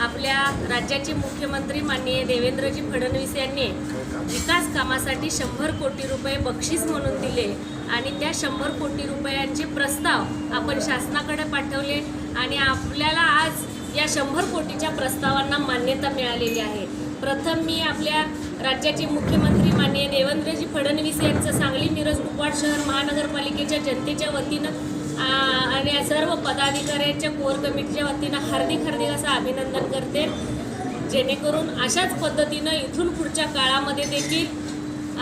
आपल्या राज्याचे मुख्यमंत्री माननीय देवेंद्रजी फडणवीस यांनी विकास कामासाठी शंभर कोटी रुपये बक्षीस म्हणून दिले आणि त्या शंभर कोटी रुपयांचे प्रस्ताव आपण शासनाकडे पाठवले आणि आपल्याला आज या शंभर कोटीच्या प्रस्तावांना मान्यता मिळालेली आहे. प्रथम मी आपल्या राज्याचे मुख्यमंत्री माननीय देवेंद्रजी फडणवीस यांचं सांगली मिरज कुपवाड शहर महानगरपालिकेच्या जनतेच्या वतीनं आणि सर्व पदाधिकाऱ्यांच्या कोर कमिटीच्या वतीनं हार्दिक हार्दिक असं अभिनंदन करते. जेणेकरून अशाच पद्धतीनं इथून पुढच्या काळामध्ये देखील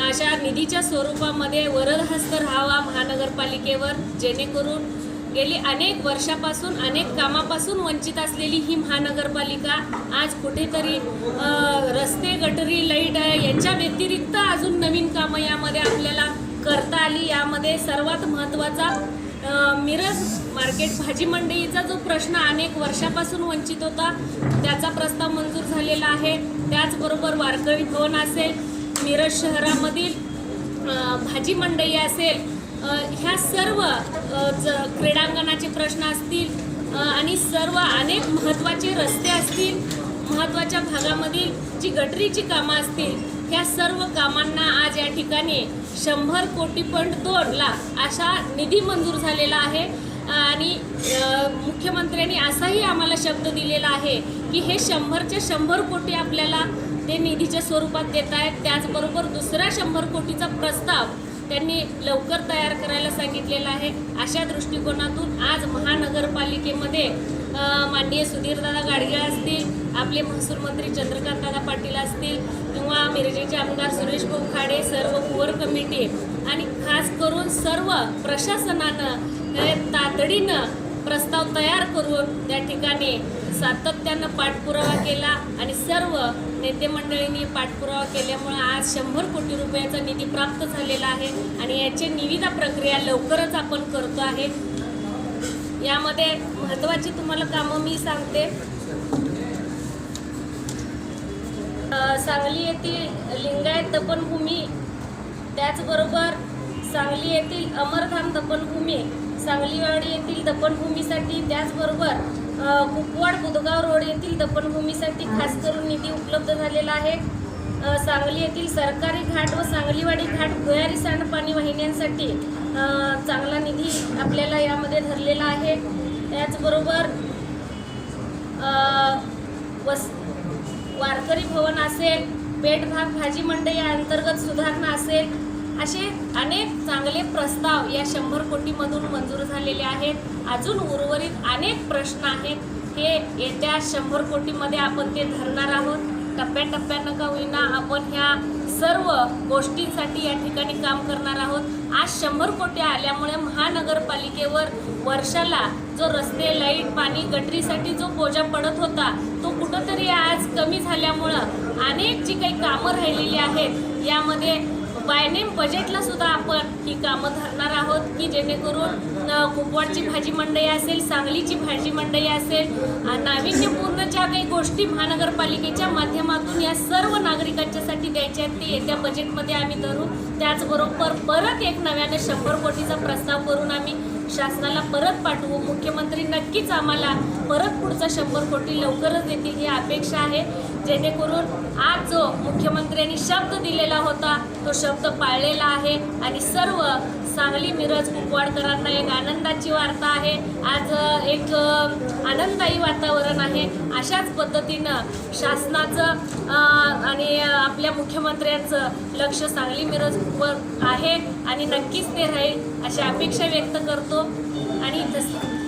अशा निधीच्या स्वरूपामध्ये वरदहस्त राहावा महानगरपालिकेवर जेणेकरून गेली अनेक वर्षापासून अनेक कामापासून वंचित असलेली ही महानगरपालिका आज कुठेतरी रस्ते गटरी लाइट यांच्या व्यतिरिक्त अजून नवीन कामं यामध्ये आपल्याला करता आली. यामध्ये सर्वात महत्त्वाचा मिरज मार्केट भाजी मंडईचा जो प्रश्न अनेक वर्षापासून वंचित होता त्याचा प्रस्ताव मंजूर झालेला आहे. त्याचबरोबर वारकरी भवन असेल मिरज शहरामधील भाजी मंडई असेल ह्या सर्व ज- क्रीडांगणाचे प्रश्न असतील आणि सर्व अनेक महत्त्वाचे रस्ते असतील महत्त्वाच्या भागामधील जी गटरीची कामं असतील ह्या सर्व कामांना आज या ठिकाणी शंभर कोटी पॉईंट दोन लाख असा निधी मंजूर झालेला आहे. आणि मुख्यमंत्र्यांनी असाही आम्हाला शब्द दिलेला आहे की हे शंभरच्या शंभर कोटी आपल्याला ते निधीच्या स्वरूपात देत आहेत. त्याचबरोबर दुसरा शंभर कोटीचा प्रस्ताव त्यांनी लवकर तयार करायला सांगितलेला आहे. अशा दृष्टिकोनातून आज महानगरपालिकेमध्ये माननीय सुधीरदादा गाडगे असतील आपले महसूल मंत्री चंद्रकांतदादा पाटील असतील किंवा मिरजेचे आमदार सुरेश भाऊ खाडे सर्व कोर कमिटी. आणि खास करून सर्व प्रशासनानं तातडीनं प्रस्ताव तयार करून त्या ठिकाणी सातत्यानं पाठपुरावा केला आणि सर्व नेते मंडळींनी पाठपुरावा केल्यामुळे आज शंभर कोटी रुपयाचा निधी प्राप्त झालेला आहे. आणि याची निविदा प्रक्रिया लवकरच आपण करतो आहे. यामध्ये महत्त्वाची तुम्हाला कामं मी सांगते. सांगली येथील लिंगायत दफनभूमी त्याचबरोबर सांगली येथील अमरधाम दफनभूमी सांगलीवाडी येथील दफनभूमीसाठी त्याचबरोबर कुपवाड बुधगाव रोड येथील दफनभूमीसाठी खास करून निधी उपलब्ध झालेला आहे. सांगली येथील सरकारी घाट व सांगलीवाडी घाट भुयारी सांडपाणी वाहिन्यांसाठी चांगला निधी आपल्याला यामध्ये धरलेला आहे. त्याचबरोबर वस वारकरी भवन असेल पेटभाग भाजी मंडई या अंतर्गत सुधारणा असेल असे अनेक चांगले प्रस्ताव या शंभर कोटीमधून मंजूर झालेले आहेत. अजून उर्वरित अनेक प्रश्न आहेत. हे येत्या शंभर कोटीमध्ये आपण ते धरणार आहोत. टप्प्याटप्प्यानं का होईना आपण ह्या सर्व गोष्टींसाठी या ठिकाणी काम करणार आहोत. आज शंभर कोटी आल्यामुळे महानगरपालिकेवर वर्षाला जो रस्ते लाइट पाणी गटरीसाठी जो बोजा पडत होता तो कुठंतरी आज कमी झाल्यामुळं अनेक जी काही कामं राहिलेली आहेत यामध्ये बायनेम बजेटला सुद्धा आपण ही कामं धरणार आहोत की जेणेकरून कुपवाडची भाजी मंडई असेल सांगलीची भाजी मंडई असेल नाविन्यपूर्ण ज्या काही गोष्टी महानगरपालिकेच्या माध्यमातून या सर्व नागरिकांच्यासाठी द्यायच्या आहेत ते येत्या बजेटमध्ये आम्ही धरू. त्याचबरोबर परत एक नव्याने शंभर कोटीचा प्रस्ताव करून आम्ही शासनाला परत पाठवू. मुख्यमंत्री नक्कीच आम्हाला परत पुढचा शंभर कोटी लवकरच देतील ही अपेक्षा आहे. जेणेकरून आज जो मुख्यमंत्र्यांनी शब्द दिलेला होता तो शब्द पाळलेला आहे. आणि सर्व सांगली मिरज कुपवाडकरांना एक आनंदाची वार्ता आहे. आज एक आनंददायी वातावरण आहे. अशाच पद्धतीनं शासनाचं आणि आपल्या मुख्यमंत्र्यांचं लक्ष सांगली मिरजवर आहे आणि नक्कीच ते राहील अशी अपेक्षा व्यक्त करतो. आणि तसं